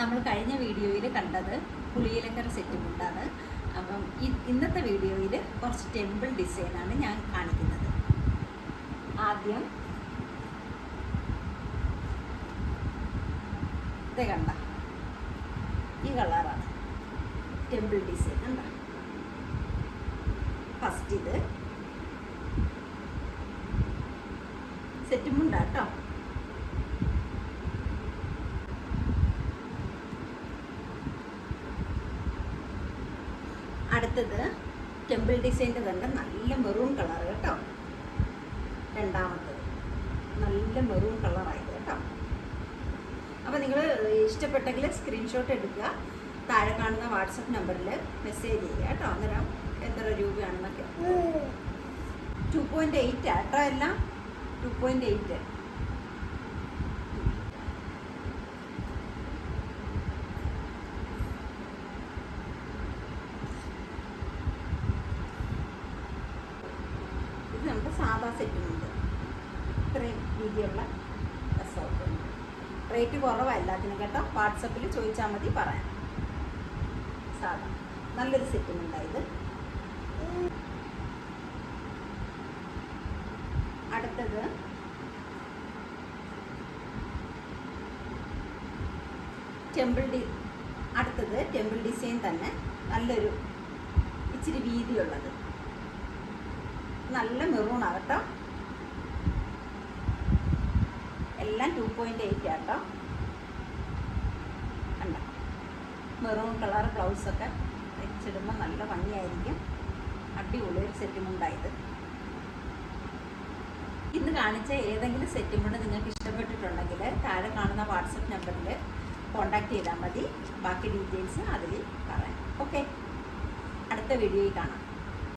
നമ്മൾ കഴിഞ്ഞ വീഡിയോയിൽ കണ്ടത് പുളിയിലക്കര സെറ്റ് മുണ്ടാണ്. അപ്പം ഇന്നത്തെ വീഡിയോയിൽ കുറച്ച് ടെമ്പിൾ ഡിസൈനാണ് ഞാൻ കാണിക്കുന്നത്. ആദ്യം ഇത് കണ്ട. ഈ കളറാണ് ടെമ്പിൾ ഡിസൈൻ കണ്ട. ഫസ്റ്റ് ഇത് സെറ്റ് മുണ്ടാട്ടോ. അടുത്തത് ടെമ്പിൾ ഡിസൈന്റെ തന്നെ നല്ല മെറൂൺ കളർ കേട്ടോ. രണ്ടാമത്തത്. നല്ല മെറൂൺ കളറായത് കേട്ടോ. അപ്പോൾ നിങ്ങൾ ഇഷ്ടപ്പെട്ടെങ്കിൽ സ്ക്രീൻഷോട്ട് എടുക്കുക. താഴെ കാണുന്ന വാട്സപ്പ് നമ്പറിൽ മെസ്സേജ് ചെയ്യുക കേട്ടോ. അന്നേരം എത്ര രൂപയാണെന്നൊക്കെ. ടു പോയിന്റ് എയ്റ്റ് കേട്ടോ എല്ലാം ടു പോയിന്റ് എയ്റ്റ് ഇത് നമ്മുടെ സാധാ സെറ്റുമുണ്ട്. ഇത്രയും രീതിയുള്ള ഡ്രസ്സൊക്കെ ഉണ്ട് റേറ്റ് കുറവാണ് എല്ലാത്തിനും കേട്ടോ. വാട്സപ്പിൽ ചോദിച്ചാൽ മതി പറയാം. സാധാ. നല്ലൊരു സെറ്റുമുണ്ടായത് അടുത്തത് ടെമ്പിൾ ഡി അടുത്തത് ടെമ്പിൾ ഡിസൈൻ തന്നെ. നല്ലൊരു ഇച്ചിരി വീതിയുള്ളത്. നല്ല മെറൂൺ ആകട്ടോ എല്ലാം ടു പോയിന്റ് എയ്റ്റ് ആട്ടോ കണ്ട. മെറൂൺ കളർ ബ്ലൗസൊക്കെ വെച്ചിടുമ്പോൾ നല്ല ഭംഗിയായിരിക്കും. അടിപൊളി ഒരു സെറ്റുമുണ്ടായത് ഇന്ന് കാണിച്ച ഏതെങ്കിലും സെറ്റുമുണ്ട് നിങ്ങൾക്ക് ഇഷ്ടപ്പെട്ടിട്ടുണ്ടെങ്കിൽ താഴെ കാണുന്ന വാട്സപ്പ് നമ്പറിൽ കോൺടാക്ട് ചെയ്താൽ മതി. ബാക്കി ഡീറ്റെയിൽസ് അതിൽ പറയാം. ഓക്കെ അടുത്ത വീഡിയോയിൽ കാണാം.